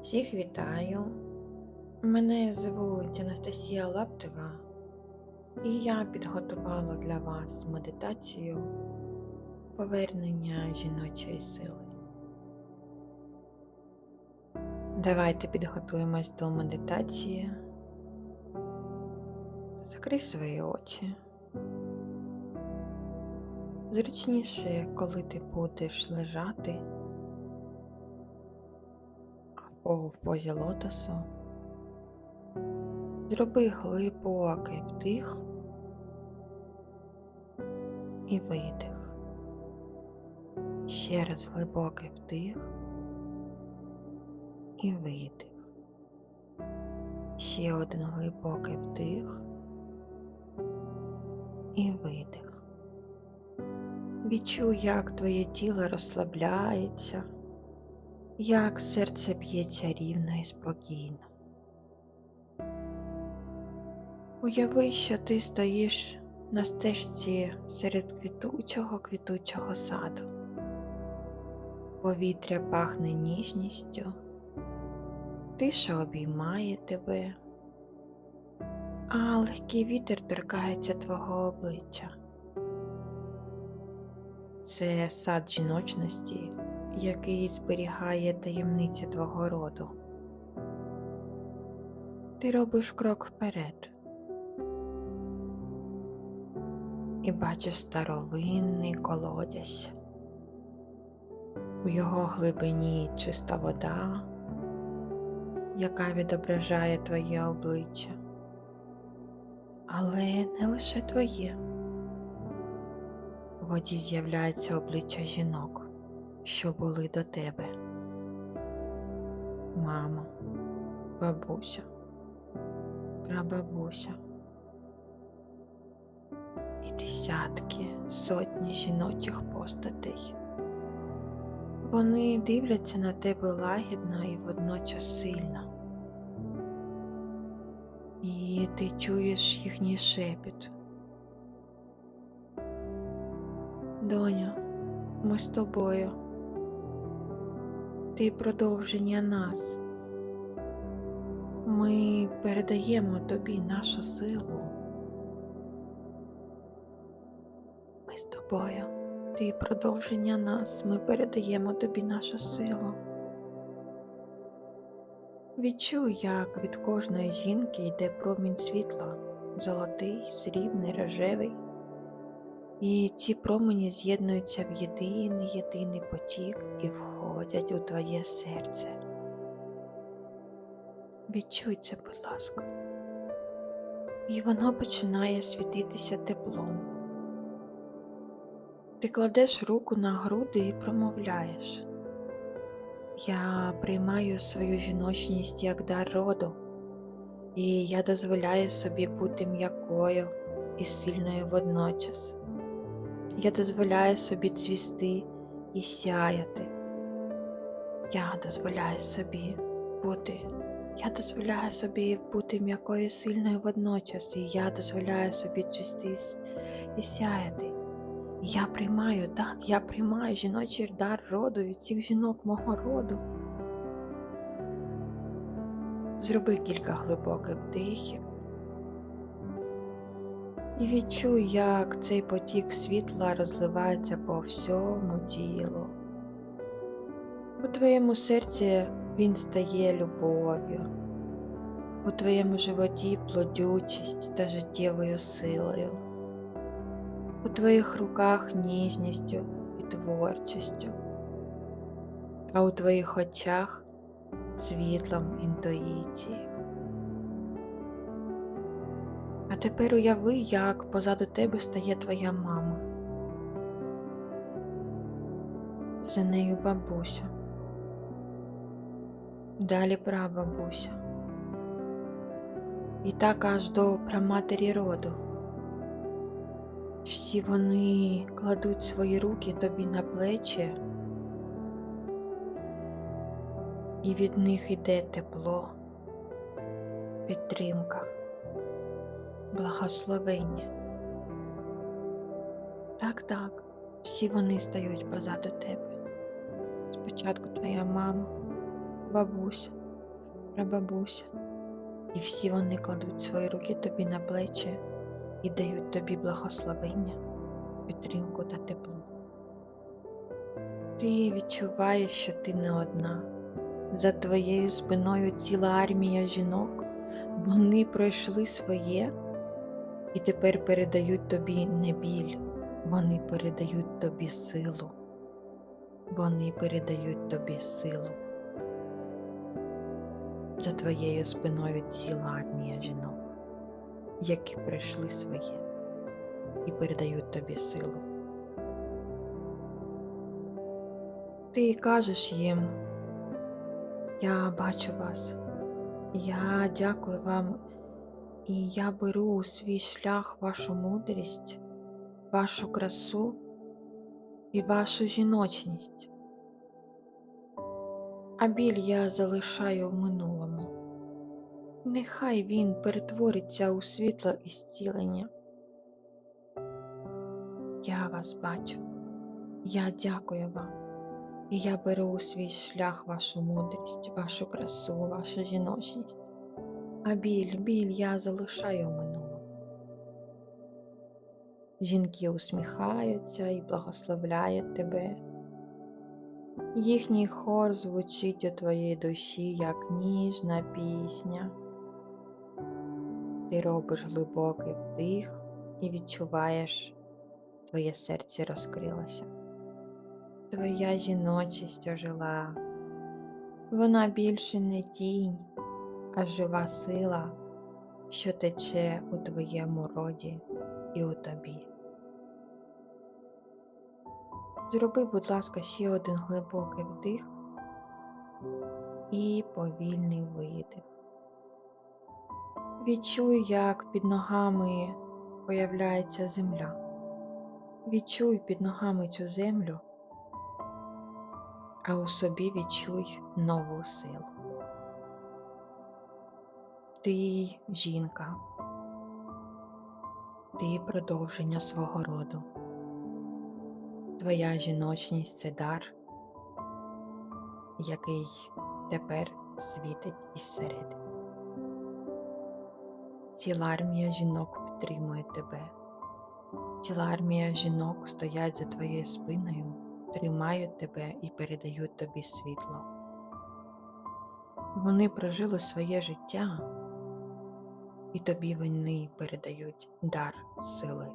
Всіх вітаю. Мене звуть Анастасія Лаптева, і я підготувала для вас медитацію повернення жіночої сили. Давайте підготуємось до медитації. Закрий свої очі. Зручніше, коли ти будеш лежати або в позі лотосу. Зроби глибокий вдих і видих. Ще раз глибокий вдих і видих. Ще один глибокий вдих і видих. Відчуй, як твоє тіло розслабляється, як серце б'ється рівно і спокійно. Уяви, що ти стоїш на стежці серед квітучого квітучого саду. Повітря пахне ніжністю, тиша обіймає тебе, а легкий вітер торкається твого обличчя. Це сад жіночності, який зберігає таємниці твого роду. Ти робиш крок вперед і бачиш старовинний колодязь. У його глибині чиста вода, яка відображає твоє обличчя, але не лише твоє. В воді з'являється обличчя жінок, що були до тебе. Мама, бабуся, прабабуся і десятки, сотні жіночих постатей. Вони дивляться на тебе лагідно і водночас сильно. І ти чуєш їхній шепіт. Доню, ми з тобою. Ти продовження нас. Ми передаємо тобі нашу силу. Ми з тобою. Ти продовження нас. Ми передаємо тобі нашу силу. Відчуй, як від кожної жінки йде промінь світла, золотий, срібний, рожевий. І ці промені з'єднуються в єдиний єдиний потік і входять у твоє серце. Відчуй це, будь ласка. І воно починає світитися теплом. Ти кладеш руку на груди і промовляєш. Я приймаю свою жіночність як дар роду, і я дозволяю собі бути м'якою і сильною водночас. Я дозволяю собі цвісти і сяяти. Я дозволяю собі бути. Я дозволяю собі бути м'якою і сильною водночас, і я дозволяю собі цвісти і сяяти. Я приймаю, так, я приймаю жіночий дар роду від всіх жінок мого роду. Зроби кілька глибоких вдихів. І відчуй, як цей потік світла розливається по всьому тілу. У твоєму серці він стає любов'ю, у твоєму животі плодючість та життєвою силою, у твоїх руках ніжністю і творчістю, а у твоїх очах світлом інтуїції. А тепер уяви, як позаду тебе стає твоя мама. За нею бабуся. Далі прабабуся. І так аж до праматері роду. Всі вони кладуть свої руки тобі на плечі, і від них іде тепло, підтримка благословення. Так, так, всі вони стають позаду тебе. Спочатку твоя мама, бабуся, прабабуся. І всі вони кладуть свої руки тобі на плечі і дають тобі благословення, підтримку та тепло. Ти відчуваєш, що ти не одна. За твоєю спиною ціла армія жінок. Вони пройшли своє і тепер передають тобі не біль, вони передають тобі силу. Вони передають тобі силу. За твоєю спиною ціла армія жінок, які пройшли своє і передають тобі силу. Ти кажеш їм, я бачу вас, я дякую вам, і я беру у свій шлях вашу мудрість, вашу красу і вашу жіночність. А біль я залишаю в минулому. Нехай він перетвориться у світло і зцілення. Я вас бачу, я дякую вам, і я беру у свій шлях вашу мудрість, вашу красу, вашу жіночність. А біль, біль я залишаю минулому. Жінки усміхаються і благословляють тебе. Їхній хор звучить у твоїй душі, як ніжна пісня. Ти робиш глибокий вдих і відчуваєш, твоє серце розкрилося. Твоя жіночість ожила. Вона більше не тінь, а жива сила, що тече у твоєму роді і у тобі. Зроби, будь ласка, ще один глибокий вдих і повільний видих. Відчуй, як під ногами появляється земля. Відчуй під ногами цю землю, а у собі відчуй нову силу. Ти жінка, ти продовження свого роду. Твоя жіночність це дар, який тепер світить із середини. Ціла армія жінок підтримує тебе. Ціла армія жінок стоять за твоєю спиною, тримають тебе і передають тобі світло. Вони прожили своє життя, і тобі вони передають дар сили,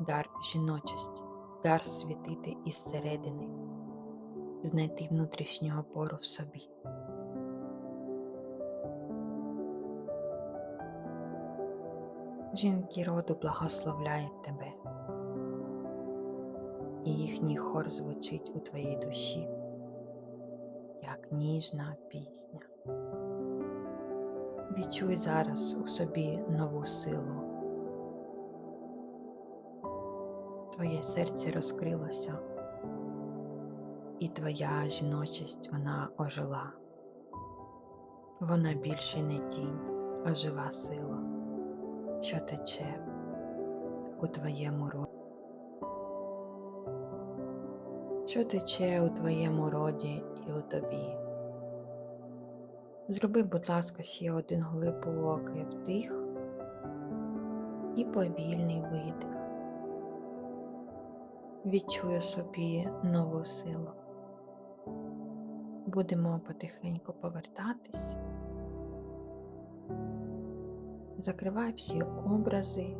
дар жіночості дар світити із середини, знайти внутрішнього опору в собі. Жінки роду благословляють тебе, і їхній хор звучить у твоїй душі, як ніжна пісня. Відчуй зараз у собі нову силу. твоє серце розкрилося, і твоя жіночість вона ожила. Вона більше не тінь, а жива сила, що тече у твоєму роді. Що тече у твоєму роді і у тобі. Зроби, будь ласка, ще один глибокий вдих і повільний видих відчую собі нову силу. Будемо потихеньку повертатись. Закривай всі образи,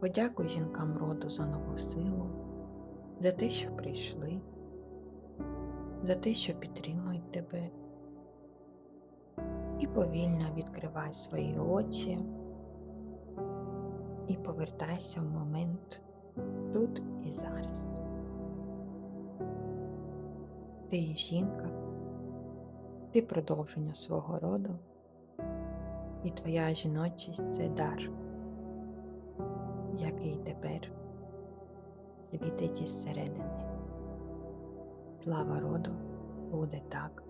подякуй жінкам роду за нову силу, за те, що прийшли, за те, що підтримують тебе. І повільно відкривай свої очі і повертайся в момент тут і зараз. Ти жінка, ти продовження свого роду, і твоя жіночість це дар, який тепер світить із середини. Слава роду буде так.